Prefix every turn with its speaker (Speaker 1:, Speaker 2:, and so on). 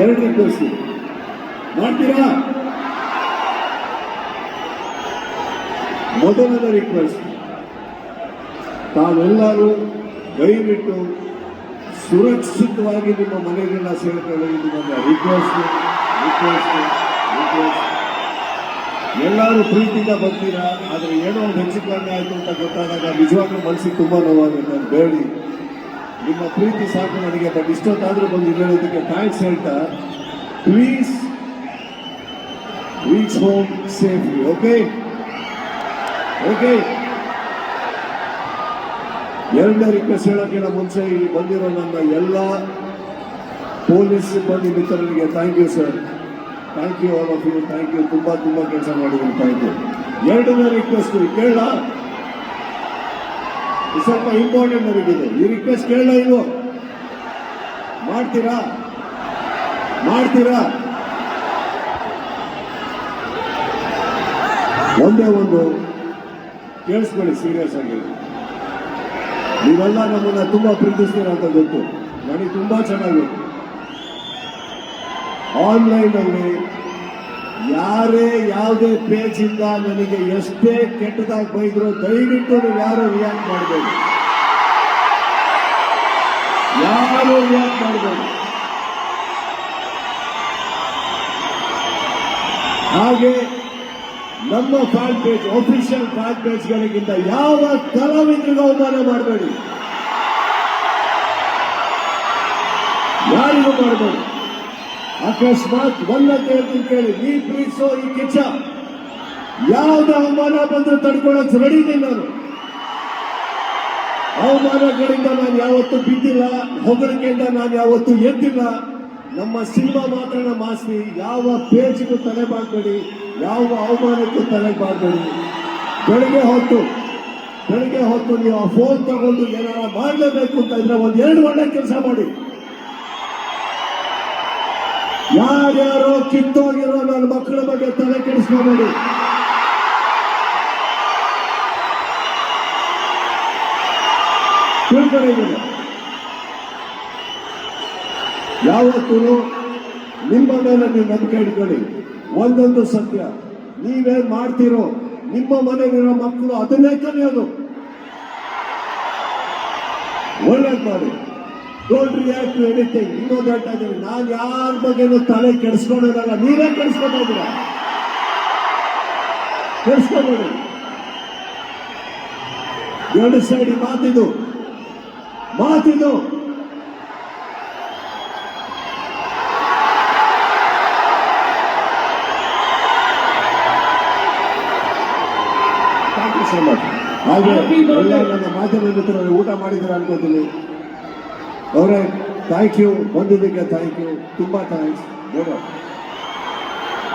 Speaker 1: ಎರಡು ರಿಕ್ವೆಸ್ಟ್ ಮಾಡ್ತೀರಾ ಮೊದಲನೇ ರಿಕ್ವೆಸ್ಟ್ ತಾವೆಲ್ಲರೂ ದಯವಿಟ್ಟು ಸುರಕ್ಷಿತವಾಗಿ ನಿಮ್ಮ ಮನೆಗಳನ್ನ ಸೇರ್ಕೊಳ್ಳಿ ನನ್ನ ರಿಕ್ವೆಸ್ಟ್ ರಿಕ್ವೆಸ್ಟ್ ರಿಕ್ವೆಸ್ಟ್ ಎಲ್ಲರೂ ಪ್ರೀತಿಯಿಂದ ಬರ್ತೀರಾ? ಆದರೆ ಏನೋ ಒಂದು ಹೆಚ್ಚು ಕಡಿಮೆ ಆಯಿತು ಅಂತ ಗೊತ್ತಾದಾಗ ನಿಜವಾಗ್ಲೂ ಮನಸ್ಸಿಗೆ ತುಂಬಾ ನೋವಾಗುತ್ತೆ ಬೇಡಿ. ನಿಮ್ಮ ಪ್ರೀತಿ ಸಾಕು ನನಗೆ ಬಟ್ ಇಷ್ಟೊತ್ತಾದರೂ ಬಂದು ಹೇಳೋದಕ್ಕೆ ಥ್ಯಾಂಕ್ಸ್ ಹೇಳ್ತಾ please reach home safely okay okay ಎರಡನೇ ರಿಕ್ವೆಸ್ಟ್ ಹೇಳೋಕ್ಕಿಂತ ಮುಂಚೆ ಇಲ್ಲಿ ಬಂದಿರೋ ನನ್ನ ಎಲ್ಲ ಪೊಲೀಸ್ ಸಿಬ್ಬಂದಿ ಮಿತ್ರರಿಗೆ thank you sir thank you all of you thank you ತುಂಬಾ ತುಂಬಾ ಕೆಲಸ ಮಾಡಿದ್ದೀನಿ ಥ್ಯಾಂಕ್ ಯು ಎರಡನೇ ರಿಕ್ವೆಸ್ಟ್ ಕೇಳ ಸ್ವಲ್ಪ ಇಂಪಾರ್ಟೆಂಟ್ ನನಗಿದು ಈ ರಿಕ್ವೆಸ್ಟ್ ಕೇಳಲ್ಲ ಇಲ್ವೋ ಮಾಡ್ತೀರಾ? ಮಾಡ್ತೀರಾ? ಒಂದೇ ಒಂದು ಕೇಳಿಸ್ಕೊಳ್ಳಿ ಸೀರಿಯಸ್ ಆಗಿ. ನೀವೆಲ್ಲ ನಮ್ಮನ್ನ ತುಂಬಾ ಪ್ರೀತಿಸ್ತೀರ ಅಂತ ಗೊತ್ತು. ನನಗೆ ತುಂಬಾ ಚೆನ್ನಾಗಿ ಆನ್ಲೈನ್ ಅಲ್ಲಿ ಯಾರೇ ಯಾವುದೇ ಪೇಜ್ ಇಂದ ನನಗೆ ಎಷ್ಟೇ ಕೆಟ್ಟದಾಗಿ ಬೈದ್ರು ದಯವಿಟ್ಟು ನೀವು ಯಾರು ರಿಯಾಕ್ಟ್ ಮಾಡಬೇಡಿ. ಯಾರು ರಿಯಾಕ್ಟ್ ಮಾಡಬೇಡಿ. ಹಾಗೆ ನಮ್ಮ ಫ್ಯಾನ್ ಪೇಜ್ ಅಫಿಷಿಯಲ್ ಫ್ಯಾನ್ ಪೇಜ್ಗಳಿಗಿಂತ ಯಾವ ಕಲಾವಿದರಿಗೂ ಅವಮಾನ ಮಾಡಬೇಡಿ. ಯಾರಿಗೂ ಮಾಡಬೇಡಿ. ಅಕಸ್ಮಾತ್ ಒಂದಂತ ಹೇಳ್ತೀನಿ ಕೇಳಿ ಈ ಪ್ರೀಸೋ ಈ ಕಿಚ್ಚ. ಯಾವುದೇ ಅವಮಾನ ಬಂದರೂ ತಡ್ಕೊಳಕ್ ರೆಡಿ ನಾನು. ಅವಮಾನಗಳಿಂದ ನಾನು ಯಾವತ್ತೂ ಬಿದ್ದಿಲ್ಲ, ಹೊಗಳಿಕೆಯಿಂದ ನಾನು ಯಾವತ್ತೂ ಎದ್ದಿಲ್ಲ. ನಮ್ಮ ಸಿನಿಮಾ ಮಾತ್ರ ನಮ್ಮ ಆಸ್ತಿ. ಯಾವ ಪೇಜ್ಗೂ ತಲೆ ಬಾಡ್ಬೇಡಿ ಯಾವ ಅವಮಾನಕ್ಕೂ ತಲೆ ಬಾಡ್ಬೇಡಿ ಬೆಳಿಗ್ಗೆ ಹೊತ್ತು ಬೆಳಿಗ್ಗೆ ಹೊತ್ತು ನೀವು ಆ ಫೋನ್ ತಗೊಂಡು ಏನಾರ ಮಾಡಲೇಬೇಕು ಅಂತ ಇದ್ರೆ ಒಂದು ಎರಡು ಒಳ್ಳೆ ಕೆಲಸ ಮಾಡಿ. ಯಾರ್ಯಾರೋ ಕಿತ್ತೋಗಿರೋ ನನ್ನ ಮಕ್ಕಳ ಬಗ್ಗೆ ತಲೆ ಕೆಡಿಸ್ಕೋಬೇಡಿ. ತಿಳ್ಕೊಂಡಿದ್ದೀನಿ ಯಾವತ್ತೂ ನಿಮ್ಮ ಮೇಲೆ ನೀವು ನಂಬಿಕೆ ಇಟ್ಕೊಳ್ಳಿ. ಒಂದೊಂದು ಸತ್ಯ. ನೀವೇನ್ ಮಾಡ್ತೀರೋ, ನಿಮ್ಮ ಮನೆಯಲ್ಲಿರೋ ಮಕ್ಕಳು ಅದನ್ನೇ ಕಲಿಯೋದು. ಒಳ್ಳೇದು ಮಾಡಿ. ಡೋಂಟ್ ರಿಯಾಕ್ಟ್ ಟು ಎನಿಥಿಂಗ್ ಇನ್ನೊಂದು ಹೇಳ್ತಾ ಇದ್ದೀನಿ ನಾನು ಯಾರ ಬಗ್ಗೆನೂ ತಲೆ ಕೆಡಿಸ್ಕೊಂಡಿರಲ್ಲ ನೀವೇ ಕೆಡಿಸ್ಕೊತಾ ಇದ್ದೀರಾ? ಕೆಡಿಸ್ಕೋಬೇಡಿ. ಎರಡು ಸೈಡ್ ಮಾತಿದು. ಮಾತಿದು. ಹಾಗೆ ನನ್ನ ಮಾಧ್ಯಮ ಮಿತ್ರರು ಊಟ ಮಾಡಿದ್ದಾರೆ ಅನ್ಕೋತೀನಿ. ಅವರೇ ಥ್ಯಾಂಕ್ ಯು ಬಂದಿದ್ದಕ್ಕೆ ಥ್ಯಾಂಕ್ ಯು ತುಂಬಾ ಥ್ಯಾಂಕ್ಸ್ ಬೇಡ